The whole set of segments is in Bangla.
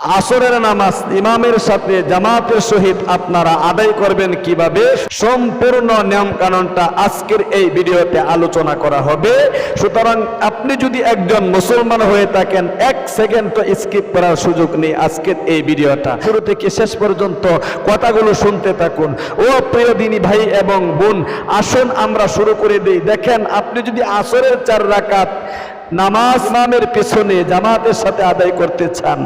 আসরের নামাজ ইমামের সাথে জামাতের সহিত আপনারা আদায় করবেন কীভাবে? সম্পূর্ণ নিয়ম কানুনটা আজকের এই ভিডিওতে আলোচনা করা হবে। সুতরাং আপনি যদি একজন মুসলমান হয়ে থাকেন, এক সেকেন্ড তো স্কিপ করার সুযোগ নেই আজকের এই ভিডিওটা। শুরু থেকে শেষ পর্যন্ত কথাগুলো শুনতে থাকুন। ও প্রিয় দিনী ভাই এবং বোন, আসুন আমরা শুরু করে দিই। দেখেন, আপনি যদি আসরের চার রাকাত নামাজ ইমামের পেছনে জামাতের সাথে আদায় করতে চান।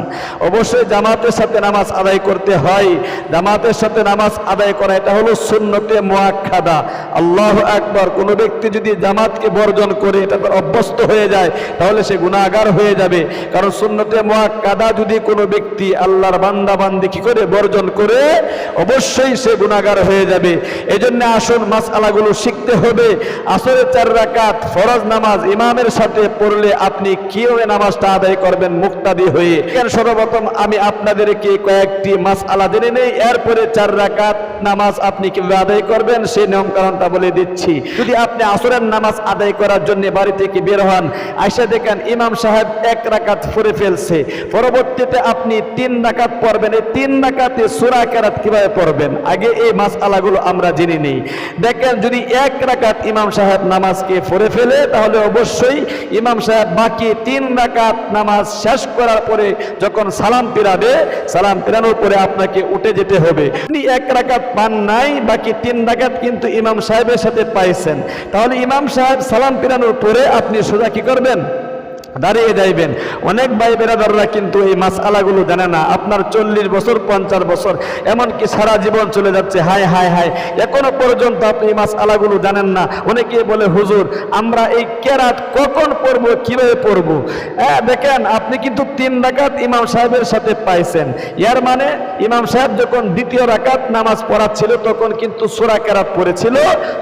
অবশ্যই জামাতের সাথে নামাজ আদায় করতে হয়। জামাতের সাথে নামাজ আদায় করা এটা হলো সুন্নতে মোয়াক্ষাদা আল্লাহ একবার কোনো ব্যক্তি যদি জামাতকে বর্জন করে এটা তার অভ্যস্ত হয়ে যায়, তাহলে সে গুণাগার হয়ে যাবে। কারণ সুন্নতে মোয়াক্কাদা যদি কোনো ব্যক্তি আল্লাহর বান্দা বান্দি কি করে বর্জন করে, অবশ্যই সে গুণাগার হয়ে যাবে। এই জন্য আসুন মাস আলাগুলো শিখতে হবে। আসরের চার রাকাত, ফরজ নামাজ, ইমামের সাথে পড়লে আপনি কীভাবে নামাজটা আদায় করবেন মুক্তাদি হয়ে? সর্বপ্রথম আমি আপনাদেরকে কয়েকটি মাস আলা জেনে নেই। এরপরে চার রাকাত নামাজ আপনি কীভাবে আদায় করবেন সেই নিয়ম কারণটা বলে দিচ্ছি। যদি আপনি আসরের নামাজ আদায় করার জন্য বাড়ি থেকে বের হন, আইসা দেখেন ইমাম সাহেব এক রাকাত পড়ে ফেলছে। পরবর্তীতে আপনি তিন রাকাত পড়বেন। এই তিন রাকাতে সুরা কেরাত কীভাবে পড়বেন? আগে এই মাস আলাগুলো আমরা জেনে নিই। দেখেন যদি এক রাকাত ইমাম সাহেব নামাজকে পড়ে ফেলে, তাহলে অবশ্যই ইমাম সাহেব বাকি তিন রাকাত নামাজ শেষ করার পরে যখন সালাম পিরাবে সালাম ফেরানোর পরে আপনাকে উঠে যেতে হবে। আপনি এক রাকাত পান নাই, বাকি তিন রাকাত কিন্তু ইমাম সাহেবের সাথে পাইছেন। তাহলে ইমাম সাহেব সালাম ফিরানোর পরে আপনি সোজা কি করবেন? দাঁড়িয়ে যাইবেন। অনেক ভাই বেরাদাররা কিন্তু এই মাসালাগুলো জানে না। আপনার চল্লিশ বছর, পঞ্চাশ বছর, এমনকি সারা জীবন চলে যাচ্ছে। হায় হায় হায়। এখনও পর্যন্ত আপনি এই মাসালাগুলো জানেন না। অনেকে বলে, হুজুর, আমরা এই কেরাত কখন পড়ব, কীভাবে পড়ব? হ্যাঁ দেখেন, আপনি কিন্তু তিন রাকাত ইমাম সাহেবের সাথে পাইছেন। ইয়ার মানে ইমাম সাহেব যখন দ্বিতীয় রাকাত নামাজ পড়াচ্ছিল, তখন কিন্তু সুরা কেরাত পড়েছিল।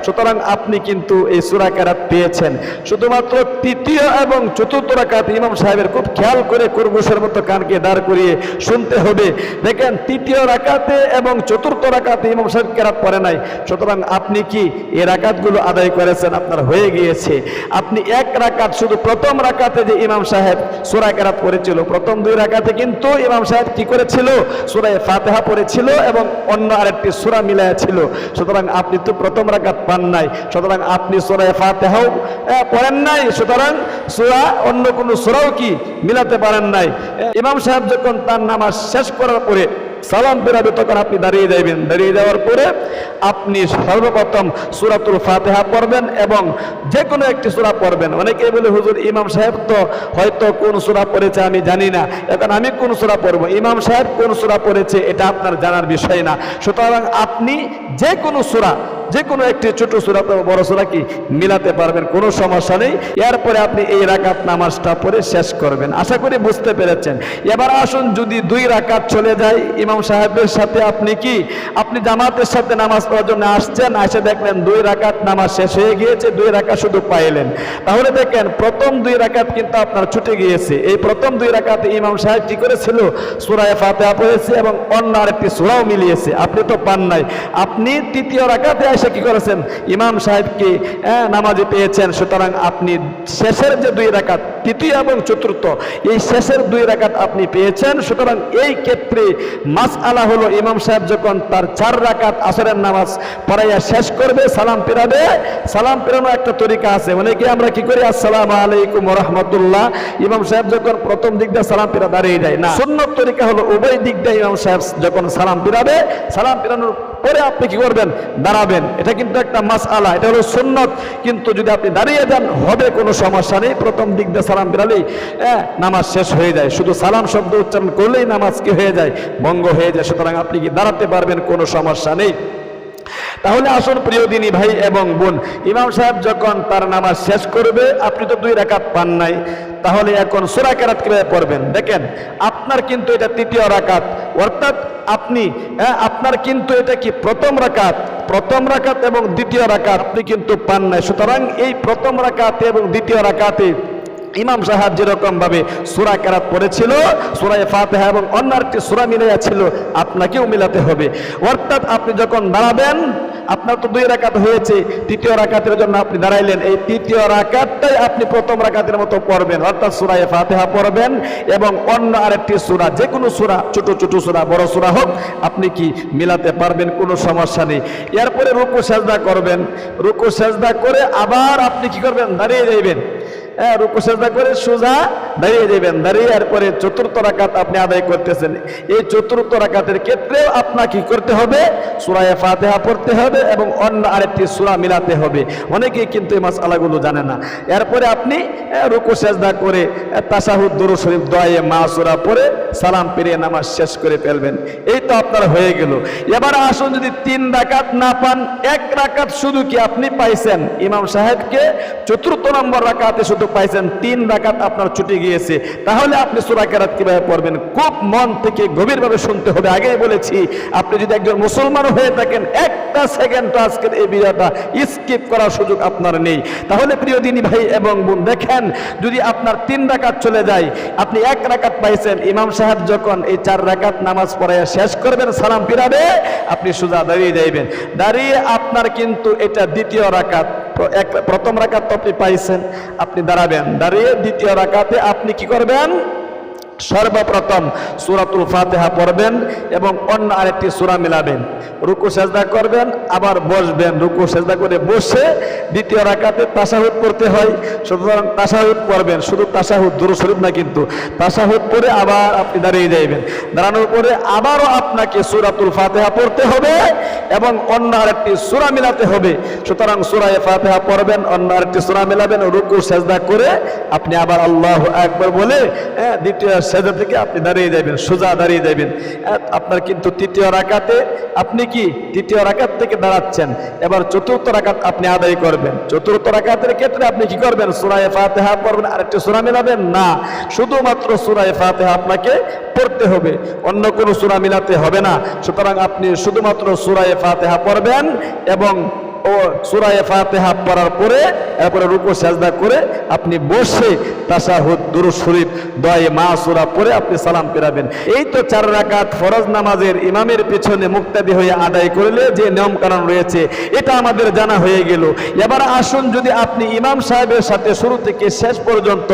সুতরাং আপনি কিন্তু এই সুরা কেরাত পেয়েছেন। শুধুমাত্র তৃতীয় এবং চতুর্থ রাকাত ইমাম সাহেবের খুব খেয়াল করে কুরবুসের মতো কানকে দাঁড় করিয়ে শুনতে হবে। দেখেন, তৃতীয় রাকাতে এবং চতুর্থ রাকাতে ইমাম সাহেব কেরাত পড়ে নাই। সুতরাং আপনি কি এই রাকাতগুলো আদায় করেছেন? আপনার হয়ে গিয়েছে। আপনি এক রাকাত শুধু প্রথম রাকাতে যে ইমাম সাহেব সুরা কেরাত পড়েছিল, প্রথম দুই রাকাতে কিন্তু ইমাম সাহেব কি করেছিল? সুরায় ফাতেহা পড়েছিল এবং অন্য আরেকটি সুরা মিলায়া ছিল সুতরাং আপনি তো প্রথম রাকাত পান নাই। সুতরাং আপনি সুরায় ফাতেহাও পড়েন নাই। সুতরাং সুরা অন্য কোন সুরাও কি মিলাতে পারেন নাই। ইমাম সাহেব যখন তার নামাজ শেষ করার পরে সালাম বেরাবে তখন আপনি দাঁড়িয়ে যাইবেন। দাঁড়িয়ে যাওয়ার পরে আপনি সর্বপ্রথম সুরাতুল ফাতেহা পড়বেন এবং যে কোনো একটি সুরা পড়বেন। অনেকেই বলে, হুজুর, ইমাম সাহেব তো হয়তো কোন সুরা পড়েছে আমি জানি না। এখন আমি কোন সুরা পড়ব? ইমাম সাহেব কোন সুরা পড়েছে, এটা আপনার জানার বিষয় না। সুতরাং আপনি যে কোনো সুরা যে কোনো একটি ছোট সুরা তো বড় সুরা কি? মিলাতে পারবেন, কোনো সমস্যা নেই। এরপরে আপনি এই রাকাত নামাজটা পড়ে শেষ করবেন। আশা করি বুঝতে পেরেছেন। এবার আসুন, যদি দুই রাকাত চলে যায়, ইমাম সাহেবের সাথে আপনি কি? আপনি জামাতের সাথে নামাজ পড়ার জন্য আসছেন এসে দেখলেন দুই রাকাত নামাজ শেষ হয়ে গিয়েছে, দুই রাকাত শুধু পাইলেন। তাহলে দেখেন, প্রথম দুই রাকাত কিন্তু আপনার ছুটে গিয়েছে। এই প্রথম দুই রাকাতে ইমাম সাহেব কি করেছিল? সুরায় ফাতেহা পড়েছে এবং অন্য আরেকটি সুরাও মিলিয়েছে। আপনি তো পান নাই। আপনি তৃতীয় রাকাতে এসে কি করেছেন? ইমাম সাহেবকে নামাজে পেয়েছেন, সুতরাং আপনি শেষের যে দুই রাকাত, তৃতীয় এবং চতুর্থ, এই শেষের দুই রাকাত আপনি পেয়েছেন, সুতরাং এই ক্ষেত্রে মাস আলা হলো ইমাম সাহেব যখন তার চার রাকাত আসরের নামাজ পড়াইয়া শেষ করবে, সালাম পেরাবে সালাম পেরানো একটা তরিকা আছে। অনেকে আমরা কি করি? আসসালাম আলাইকুম রহমতুল্লাহ ইমাম সাহেব যখন প্রথম দিক দিয়ে সালাম পেরা দাঁড়িয়ে যায়, না। সুন্নত তরিকা হলো উভয় দিক দিয়ে ইমাম সাহেব যখন সালাম পেরাবে সালাম পেরানোর পরে আপনি কি করবেন? দাঁড়াবেন। এটা কিন্তু একটা মাস আলা এটা হলো সুন্নত। কিন্তু যদি আপনি দাঁড়িয়ে যান হবে কোনো সমস্যা নেই। প্রথম দিক দিয়ে সালাম বেরালেই হ্যাঁ, নামাজ শেষ হয়ে যায়। শুধু সালাম শব্দ উচ্চারণ করলেই নামাজ কি হয়ে যায়? ভঙ্গ হয়ে যায়। সুতরাং আপনি কি দাঁড়াতে পারবেন? কোনো সমস্যা নেই। তাহলে আসুন প্রিয় দিনী ভাই এবং বোন ইমাম সাহেব যখন তার নামাজ শেষ করবে আপনি তো দুই রাকাত পান নাই। তাহলে এখন সুরা কেরাত কীভাবে পড়বেন? দেখেন আপনার কিন্তু এটা তৃতীয় রাকাত। অর্থাৎ আপনি আপনার কিন্তু এটা কি প্রথম রাকাত? প্রথম রাকাত এবং দ্বিতীয় রাকাত আপনি কিন্তু পান নাই। সুতরাং এই প্রথম রাকাতে এবং দ্বিতীয় রাকাতে ইমাম সাহাব যেরকম ভাবে সুরা কেরাত পড়েছিল সুরায় ফাতেহা এবং অন্য একটি সুরা মিলাইয়া ছিল, আপনাকেও মিলাতে হবে। অর্থাৎ আপনি যখন দাঁড়াবেন আপনার তো দুই রাকাত হয়েছে, তৃতীয় রাকাতের জন্য আপনি দাঁড়াইলেন। এই তৃতীয় রাকাতটাই আপনি প্রথম রাকাতের মতো পড়বেন, অর্থাৎ সুরায় ফাতেহা পড়বেন এবং অন্য আরেকটি সুরা যে কোনো সুরা, ছোট ছোট সুরা, বড় সুরা হোক, আপনি কি মিলাতে পারবেন, কোনো সমস্যা নেই। এরপরে রুকু, সেজদা করবেন। রুকু, সেজদা করে আবার আপনি কি করবেন? দাঁড়িয়ে যাইবেন। হ্যাঁ রুকু সেজদা করে সোজা দাঁড়িয়ে যাবেন। দাঁড়িয়ে এরপরে চতুর্থ রাকাত আপনি আদায় করতেছেন। এই চতুর্থ রাকাতের ক্ষেত্রেও আপনাকে করতে হবে? সুরায় ফাতেহা পড়তে হবে এবং অন্য আরেকটি সুরা মিলাতে হবে। অনেকেই কিন্তু এই মাসালাগুলো জানে না। এরপরে আপনি রুকু করে তাসাহুদ, দুরু শরীফ দয়ে মা সুরা পড়ে সালাম পেরিয়ে নামাজ শেষ করে ফেলবেন। এই তো আপনার হয়ে গেল। এবার আসুন যদি তিন রাকাত না পান, এক রাকাত শুধু কি আপনি পাইছেন? ইমাম সাহেবকে চতুর্থ নম্বর রাকাতে শুধু পাইছেন, তিন রাকাত আপনার ছুটে গিয়েছে। তাহলে আপনি সুরা কেরাত কীভাবে পড়বেন? খুব মন থেকে গভীরভাবে শুনতে হবে। আগেই বলেছি, আপনি যদি একজন মুসলমান হয়ে থাকেন, একটা সেকেন্ড আজকের এই ভিডিওটা স্কিপ করার সুযোগ আপনার নেই। তাহলে প্রিয় দিনী ভাই এবং বোন, দেখেন, যদি আপনার তিন রাকাত চলে যায়, আপনি এক রাকাত পাইছেন, ইমাম সাহেব যখন এই চার রাকাত নামাজ পড়াইয়া শেষ করবেন, সালাম ফিরাবে, আপনি সোজা দাঁড়িয়ে যাইবেন। দাঁড়িয়ে আপনার কিন্তু এটা দ্বিতীয় রাকাত। এক প্রথম রাকাত তো আপনি পাইছেন আপনি দাঁড়াবেন। দাঁড়িয়ে দ্বিতীয় রাখাতে আপনি কি করবেন? সর্বপ্রথম সূরাতুল ফাতিহা পড়বেন এবং অন্য আরেকটি সূরা মিলাবেন। রুকু সেজদা করবেন আবার বসবেন। রুকু সেজদা করে বসে দ্বিতীয় রাকাতে তাশাহুদ পড়তে হয়। সুতরাং তাশাহুদ পড়বেন। শুধু তাশাহুদ দুরু শরীফ না কিন্তু। তাসাহুদ পরে আবার আপনি দাঁড়িয়ে যাইবেন। দাঁড়ানোর পরে আবারও আপনাকে সূরাতুল ফাতিহা পড়তে হবে এবং অন্য আরেকটি সূরা মিলাতে হবে। সুতরাং সুরায় ফাতেহা পড়বেন অন্য আরেকটি সূরা মিলাবেন। রুকু সেজদা করে আপনি আবার আল্লাহ একবার বলে হ্যাঁ, দ্বিতীয় সেজদা থেকে আপনি দাঁড়িয়ে যাবেন, সোজা দাঁড়িয়ে যাবেন। আপনার কিন্তু তৃতীয় রাকাতে আপনি কি তৃতীয় রাকাত থেকে দাঁড়াচ্ছেন? এবার চতুর্থ রাকাত আপনি আদায় করবেন। চতুর্থ রাকাতের ক্ষেত্রে আপনি কি করবেন? সূরায়ে ফাতিহা পড়বেন। আরেকটি সূরা মিলাবেন? না। শুধুমাত্র সূরায়ে ফাতিহা আপনাকে পড়তে হবে। অন্য কোনো সূরা মিলাতে হবে না। সুতরাং আপনি শুধুমাত্র সূরায়ে ফাতিহা পড়বেন এবং ও সুরায় ফাতেহা পড়ার পরে, এরপরে রুকু, সাজদা করে আপনি বসে তাসাহুদ দুরু শরীফ দয়ে মা সুরা পরে আপনি সালাম ফেরাবেন। এই তো চার রাকাত ফরজ নামাজের ইমামের পিছনে মুক্তাদি হয়ে আদায় করলে যে নিয়ম কারণ রয়েছে, এটা আমাদের জানা হয়ে গেল। এবার আসুন যদি আপনি ইমাম সাহেবের সাথে শুরু থেকে শেষ পর্যন্ত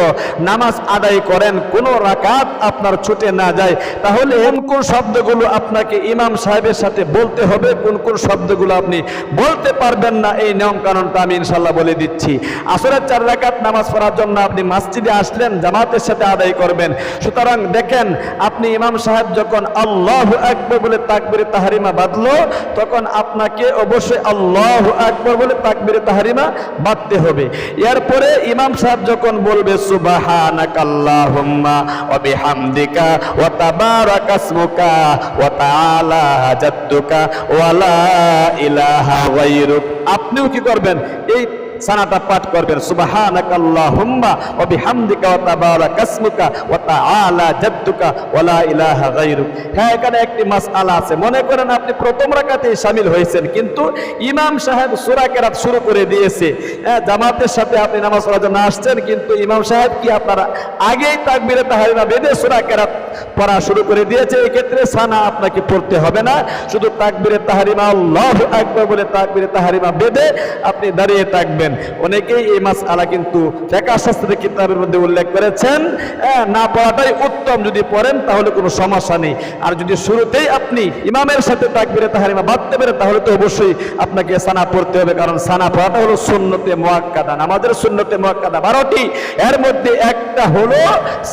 নামাজ আদায় করেন, কোন রাকাত আপনার ছুটে না যায়, তাহলে কোন কোন শব্দগুলো আপনাকে ইমাম সাহেবের সাথে বলতে হবে, কোন কোন শব্দগুলো আপনি বলতে পারবেন না, এই নিয়ম কানুনটা আমি ইনশাল্লাহ বলে দিচ্ছি। আসরের চার রাকাত নামাজ পড়ার জন্য আপনি মসজিদে আসলেন, জামাতের সাথে আদায় করবেন। সুতরাং দেখেন, আপনি ইমাম সাহেব যখন আল্লাহ আকবর বলে তাকবিরে তাহারিমা বাঁধলো, তখন আপনাকে অবশ্যই আল্লাহ আকবর বলে তাকবিরে তাহারিমা বাঁধতে হবে। এরপরে ইমাম সাহেব যখন বলবে, সুবাহানাকাল্লাহুম্মা ওয়া বিহামদিকা ওয়া তাবারাকা ইসমুকা ওয়া তাআলা ইলাহা গায়রুক। আপনিও কি করবেন? এই সানাটা পাঠ করবেন। সুবহানাকাল্লাহুম্মা ওয়া বিহামদিকা ওয়া ওয়া তাআলা জাদ্দুকা ওয়া লা ইলাহা গায়রুক। হ্যাঁ এখানে একটি মাসআলা আছে। মনে করেন আপনি প্রথম রাকাতেই শামিল হয়েছেন, কিন্তু ইমাম সাহেব সূরা কেরাত শুরু করে দিয়েছে। হ্যাঁ জামাতের সাথে আপনি নামাজ পড়ার জন্য আসছেন, কিন্তু ইমাম সাহেব কি আপনারা আগেই তাকবীরে তাহরিমা বেঁধে সূরা কেরাত পড়া শুরু করে দিয়েছে? এই ক্ষেত্রে সানা আপনাকে পড়তে হবে না। শুধু তাকবীরে তাহারিমা, আল্লাহু আকবার বলে তাকবীরে তাহারিমা বেঁধে আপনি দাঁড়িয়ে থাকবেন। অনেকেই এই মাস আলা কিন্তু ফেকা শাস্ত্রের কিতাবের মধ্যে উল্লেখ করেছেন। না পড়াটাই উত্তম, যদি পড়েন তাহলে কোনো সমস্যা নেই। আর যদি শুরুতেই আপনি ইমামের সাথে তাকবীরে তাহারিমা বাঁধতে পারেন তাহলে তো অবশ্যই আপনাকে সানা পড়তে হবে, কারণ সানা পড়াটা হলো সুন্নতে মোয়াক্কাদা আমাদের সুন্নতে মোয়াক্কাদা বারোটি, এর মধ্যে একটা হলো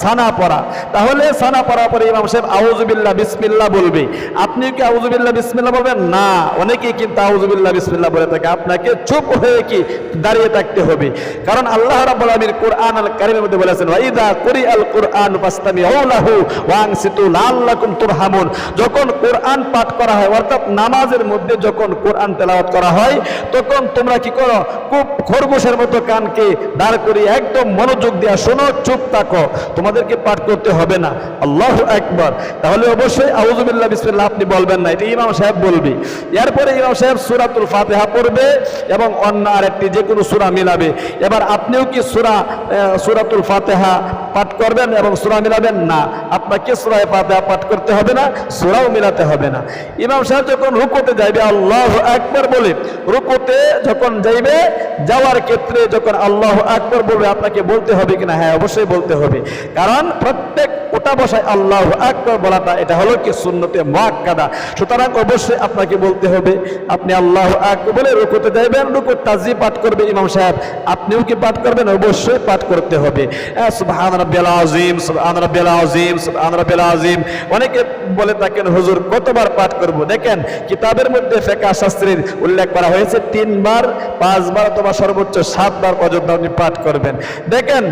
সানা পড়া। তাহলে সানা পড়ার পরে ইমাম সাহেব আউজুবিল্লাহ বিসমিল্লাহ বলবে। আপনি কি আউজুবিল্লাহ বিসমিল্লা বলবেন? না, অনেকেই কিন্তু আউজুবিল্লাহ বিসমিল্লা বলে থাকে। আপনাকে চুপ হয়ে কি দাঁড়িয়ে থাকতে হবে। কারণ আল্লাহ কোরআন আল মধ্যে বলেছেন ওয়াইদা কুরি আল কোরআন তুরহামুন। যখন কোরআন পাঠ করা হয়, অর্থাৎ নামাজের মধ্যে যখন কোরআন তেলাওয়াত করা হয়, তখন তোমরা কি করো? খুব খরগোশের মতো কানকে দাঁড় একদম মনোযোগ দেওয়া শোনো, চুপ থাকো। তোমাদেরকে পাঠ করতে হবে না। আল্লাহ একবার তাহলে অবশ্যই আউজুবিল্লাহ বিসমিল্লাহ আপনি বলবেন না। এটা ইমাম সাহেব বলবে। এরপরে ইমাম সাহেব সুরাতুল ফাতিহা পড়বে এবং অন্য আরেকটি যে কোনো সুরা মিলাবে। এবার আপনিও কি সুরা সুরাতুল ফাতেহা পাঠ করবেন এবং সুরা মিলাবেন? না। আপনাকে সুরায় ফাতিহা পাঠ করতে হবে না, সুরাও মিলাতে হবে না। ইমাম সাহেব যখন রুকোতে যাইবে, আল্লাহ আকবার বলে, রুকোতে যখন যাইবে, যাওয়ার ক্ষেত্রে যখন আল্লাহ আকবার বলবে, আপনাকে বলতে হবে কিনা? হ্যাঁ অবশ্যই বলতে হবে। কারণ প্রত্যেক ওটা বসায় আল্লাহ আকবার বলাটা, এটা হলো কি সুন্নতে মুআক্কাদা। সুতরাং অবশ্যই আপনাকে বলতে হবে, আপনি আল্লাহ আকবার বলে রুকুতে যাইবেন, রুকু তাজি পাঠ করবে ইমাম সাহেব। আপনিও কি পাঠ করবেন? অবশ্যই পাঠ করতে হবে। সুবহান রাব্বিয়াল আযীম অনেকে বলে থাকেন, হুজুর, কতবার পাঠ করব? দেখেন, কিতাবের মধ্যে ফিকহ শাস্ত্রের উল্লেখ করা হয়েছে, তিনবার, পাঁচবার অথবা সর্বোচ্চ সাতবার পর্যন্ত আপনি পাঠ করবেন। দেখেন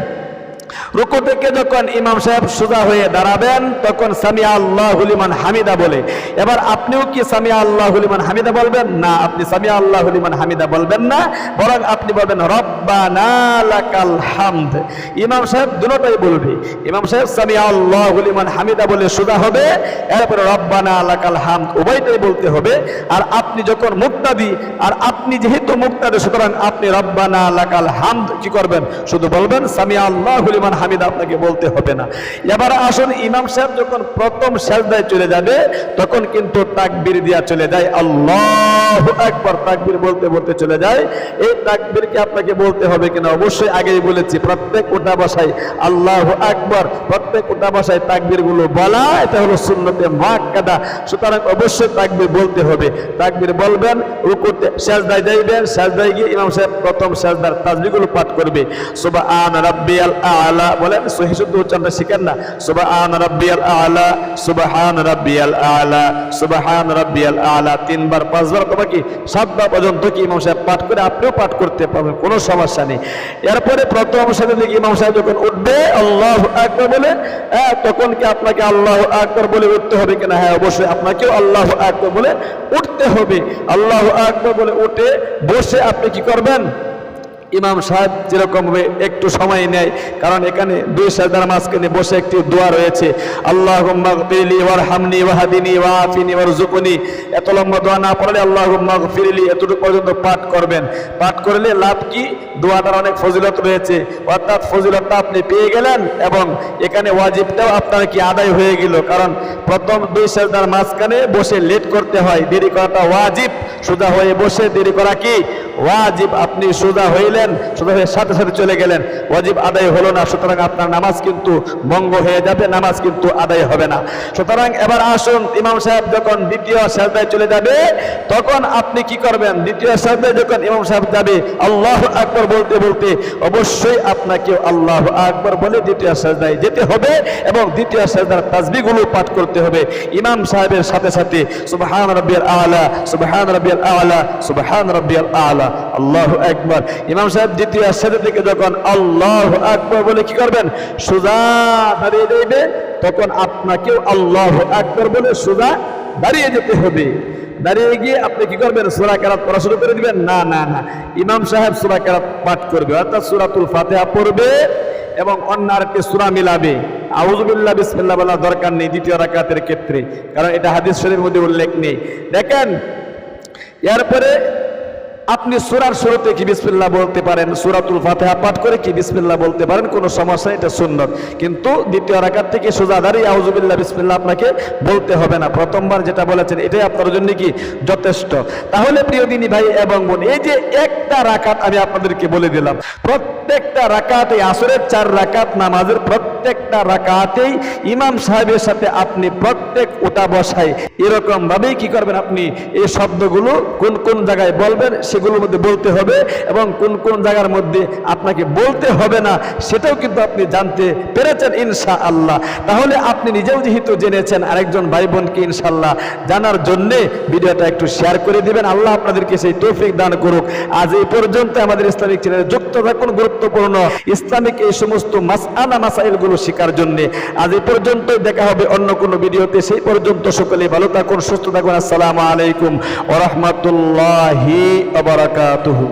রুকু থেকে যখন ইমাম সাহেব সোজা হয়ে দাঁড়াবেন, তখন সামিয়া আল্লাহ হুলিমান হামিদা বলে। এবার আপনিও কি সামিয়া আল্লাহ হুলিমান হামিদা বলবেন? না, আপনি সামিয়া আল্লাহ হুলিমান হামিদা বলবেন না, বরং আপনি বলবেন, রব্বানা লাকাল হামদ। ইমাম সাহেব দুটোটাই বলবে। ইমাম সাহেব সামিয়া আল্লাহ হুলিমান হামিদা বলে সোজা হবে, এরপরে রব্বানা লাকাল হামদ, উভয়টাই বলতে হবে। আর আপনি যখন মুক্তাদি, আর আপনি যেহেতু মুক্তাদি, সুতরাং আপনি রব্বানা লাকাল হামদ কি করবেন? শুধু বলবেন, সামিয়া আল্লাহ হুলিমান হামিদা আপনাকে বলতে হবে না। এবার আসুন ইমাম সাহেব যখন প্রথম সেজদায় চলে যাবে, তখন কিন্তু তাকবীর দিয়া চলে যায়। আল্লাহ একবার তাকবীর বলতে বলতে চলে যায়। এই তাকবীরকে আপনাকে বলতে হবে কিনা? অবশ্যই আগেই বলেছি, প্রত্যেক ওটা বসাই আল্লাহ আকবর, প্রত্যেক ওটা গুলো বলা, এটা হলো মুআক্কাদা সুতরাং অবশ্যই তাকবীর বলতে হবে। তাকবীর বলবেন, রুকুতে সেজদায় যাইবেন, সেজদায় গিয়ে ইমাম সাহেব প্রথম সেজদার তাসবিহগুলো পাঠ করবে। বলেন সহি শুদ্ধ উচ্চারণটা শিখেন না। সুবহান রাব্বিয়াল আলা সুবহান রাব্বিয়াল আলা সুবহান রাব্বিয়াল আলা তিনবার পাঁচবার অথবা কি সাতবার পর্যন্ত কি ইমাম সাহেব পাঠ করে আপনিও পাঠ করতে পারবেন কোনো সমস্যা নেই। এরপরে প্রথম সাথে দিকে ইমাম সাহেব যখন উঠবে আল্লাহ আকবার বলে হ্যাঁ, তখন কি আপনাকে আল্লাহ আকবর বলে উঠতে হবে কিনা? হ্যাঁ অবশ্যই আপনাকেও আল্লাহ আকবর বলে উঠতে হবে। আল্লাহ আকবর বলে উঠে বসে আপনি কি করবেন? ইমাম সাহেব যেরকম ভাবে একটু সময় নেয়, কারণ এখানে দুই সাজদার মাঝখানে বসে একটি দোয়া রয়েছে আল্লাহ ফিরলি ওয়ার হামনি ওয়াহাদিনী ওয়াফিনি ওয়ার জুকুনি এত লম্বা দোয়া না পড়লে আল্লাহ ফিরলি এতটুকু পর্যন্ত পাঠ করবেন। পাঠ করলে লাভ কি? দোয়াটার অনেক ফজিলত রয়েছে। অর্থাৎ ফজিলতটা আপনি পেয়ে গেলেন এবং এখানে ওয়াজিবটাও আপনার কি আদায় হয়ে গেল। কারণ প্রথম দুই সাজদার মাঝখানে বসে লেট করতে হয়। দেরি করাটা ওয়াজিব। সোজা হয়ে বসে দেরি করা কি? ওয়াজিব আপনি সোজা হইলেন, সোজা হয়ে সাথে সাথে চলে গেলেন। ওয়াজিব আদায় হলো না, সুতরাং আপনার নামাজ কিন্তু ভঙ্গ হয়ে যাবে, নামাজ কিন্তু আদায় হবে না। সুতরাং এবার আসুন, ইমাম সাহেব যখন দ্বিতীয় সাজদায় চলে যাবে, তখন আপনি কি করবেন? দ্বিতীয় সাজদায় যখন ইমাম সাহেব যাবে, আল্লাহ আকবর বলতে বলতে অবশ্যই আপনাকে আল্লাহ আকবর বলে দ্বিতীয় সাজদায় যেতে হবে এবং দ্বিতীয় সাজদার তাসবিগুলো পাঠ করতে হবে। ইমাম সাহেবের সাথে সাথে, সুবহান রাব্বিয়াল আলা, সুবহান রাব্বিয়াল আলা, সুবহান রাব্বিয়াল আলা। আল্লাহ আল্লাহ একবার ইমাম সাহেব দ্বিতীয় সাথে থেকে যখন আল্লাহ আকবর বলে কি করবেন? সোজা দাঁড়িয়ে দেবে তখন আপনাকেও আল্লাহ আকবর বলে সোজা দাঁড়িয়ে যেতে হবে। দাঁড়িয়ে গিয়ে আপনি কি করবেন? সুরা কেরাত পড়া শুরু করে দিবেন? না না না। ইমাম সাহেব সুরা কেরাত পাঠ করবে, অর্থাৎ সুরাতুল ফাতেহা পড়বে এবং অন্য আরেকটি সুরা মিলাবে। আউজুবিল্লাহ বিসমিল্লাহ বলার দরকার নেই দ্বিতীয় রাকাতের ক্ষেত্রে, কারণ এটা হাদিস শরীফের মধ্যে উল্লেখ নেই। দেখেন, এরপরে আপনি সুরার শুরুতে কি বিসমিল্লাহ বলতে পারেন? সুরাতুল ফাতেহা পাঠ করে কি বিসমিল্লাহ বলতে পারেন? কোনো সমস্যা, এটা সুন্নত। কিন্তু দ্বিতীয় রাকাত থেকে সোজা দাঁড়িয়ে আউজুবিল্লাহ বিসমিল্লাহ আপনাকে বলতে হবে না। প্রথমবার যেটা বলেছেন, এটাই আপনার জন্য কি যথেষ্ট? তাহলে প্রিয় দিনী ভাই এবং বোন, এই যে একটা রাকাত আমি আপনাদেরকে বলে দিলাম। প্রত্যেকটা রাকাতে, আসরের চার রাকাত নামাজের প্রত্যেকটা রাকাতেই ইমাম সাহেবের সাথে আপনি প্রত্যেক ওটা বসাই এরকম ভাবেই কি করবেন আপনি? এই শব্দগুলো কোন কোন জায়গায় বলবেন? সেগুলোর মধ্যে বলতে হবে এবং কোন কোন জায়গার মধ্যে আপনাকে বলতে হবে না, সেটাও কিন্তু আপনি জানতে পেরেছেন ইনশা আল্লাহ তাহলে আপনি নিজেও যেহেতু জেনেছেন আরেকজন ভাই বোনকে ইনশাল্লাহ জানার জন্যে ভিডিওটা একটু শেয়ার করে দিবেন। আল্লাহ আপনাদেরকে সেই তৌফিক দান করুক। আজ এই পর্যন্ত আমাদের ইসলামিক চ্যানেলে যুক্ত থাকুন গুরুত্বপূর্ণ। ইসলামিক এই সমস্ত মাসআলা মাসাইলগুলো শেখার জন্য আজ এই পর্যন্ত দেখা হবে অন্য কোনো ভিডিওতে। সেই পর্যন্ত সকলে ভালো থাকুন, সুস্থ থাকুন। আসসালামু আলাইকুম ওরহমতুল্লাহি وبركاته